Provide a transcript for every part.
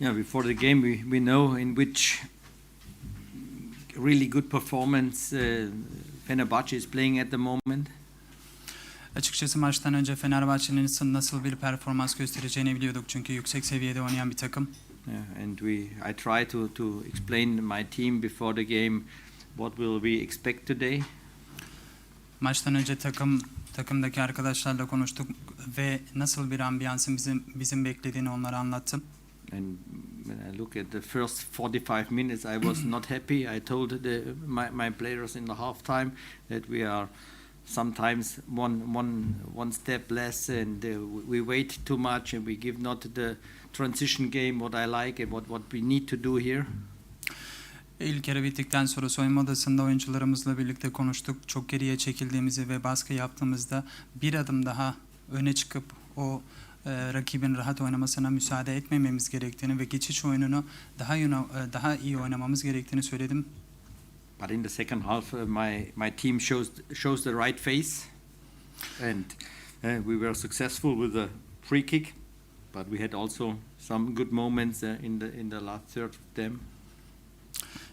Yeah, before the game, we, we know in which really good performance uh, Fenerbahce is playing at the moment. Açıkçası maçtan önce Fenerbahçe'nin nasıl bir performans göstereceğini biliyorduk çünkü yüksek seviyede oynayan bir takım. Yeah, and we, I try to, to explain my team before the game what will we expect today. Maçtan önce takım takımdaki arkadaşlarla konuştuk ve nasıl bir ambiyansın bizim bizim beklediğini onlara anlattım. And when I look at the first 45 minutes, I was not happy. I told the, my, my players in the halftime that we are sometimes one, one, one step less and uh, we wait too much and we give not the transition game what I like and what, what we need to do here. İlk yarı bittikten sonra soyunma odasında oyuncularımızla birlikte konuştuk. Çok geriye çekildiğimizi ve baskı yaptığımızda bir adım daha öne çıkıp o e, rakibin rahat oynamasına müsaade etmememiz gerektiğini ve geçiş oyununu daha yuna- e, daha iyi oynamamız gerektiğini söyledim. But in the second half, uh, my, my team shows, shows the right face and uh, we were successful with the free kick, but we had also some good moments uh, in, the, in the last third of them.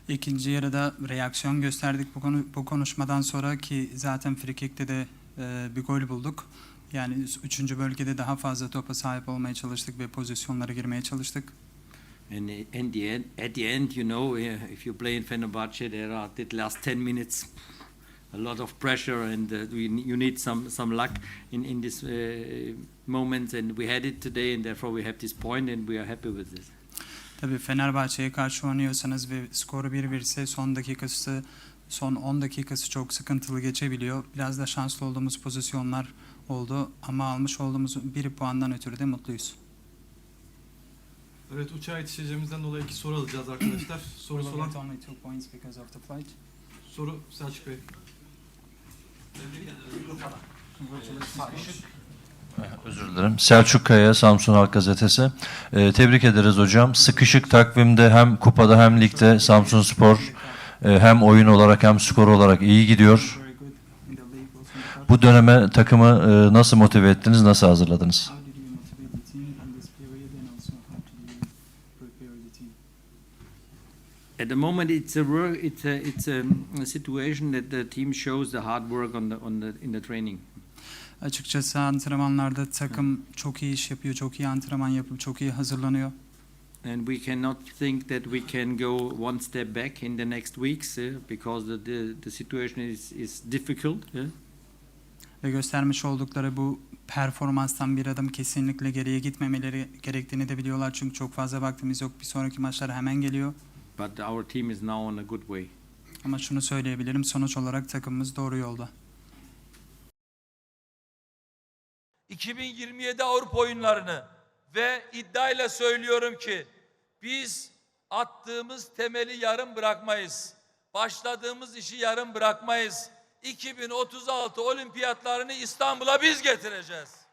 İkinci yarıda reaksiyon gösterdik bu konu bu konuşmadan sonra ki zaten frikikte de e, bir gol bulduk. Yani üçüncü bölgede daha fazla topa sahip olmaya çalıştık ve pozisyonlara girmeye çalıştık. And in the end, at the end, you know, uh, if you play in Fenerbahce, there are the last 10 minutes, a lot of pressure, and uh, we, you need some, some luck in, in this uh, moments. And we had it today, and therefore we have this point, and we are happy with this. Tabii Fenerbahçe'ye karşı oynuyorsanız ve skoru 1-1 ise son dakikası son 10 dakikası çok sıkıntılı geçebiliyor. Biraz da şanslı olduğumuz pozisyonlar oldu ama almış olduğumuz bir puandan ötürü de mutluyuz. Evet uçağa yetişeceğimizden dolayı iki soru alacağız arkadaşlar. Sorusu olan soru Selçuk Bey. Özür dilerim. Selçuk Kaya, Samsun Halk Gazetesi. Ee, tebrik ederiz hocam. Sıkışık takvimde hem kupada hem ligde Samsun Spor e, hem oyun olarak hem skor olarak iyi gidiyor. Bu döneme takımı e, nasıl motive ettiniz, nasıl hazırladınız? At the moment, it's a work, it's a, it's a, a situation that the team shows the hard work on the, on the, in the training. Açıkçası antrenmanlarda takım çok iyi iş yapıyor, çok iyi antrenman yapıp çok iyi hazırlanıyor. And we cannot think that we can go one step back in the next weeks uh, because the, the, the situation is, is difficult. yeah. Ve göstermiş oldukları bu performanstan bir adım kesinlikle geriye gitmemeleri gerektiğini de biliyorlar. Çünkü çok fazla vaktimiz yok. Bir sonraki maçlar hemen geliyor. But our team is now on a good way. Ama şunu söyleyebilirim. Sonuç olarak takımımız doğru yolda. 2027 Avrupa oyunlarını ve iddiayla söylüyorum ki biz attığımız temeli yarım bırakmayız. Başladığımız işi yarım bırakmayız. 2036 olimpiyatlarını İstanbul'a biz getireceğiz.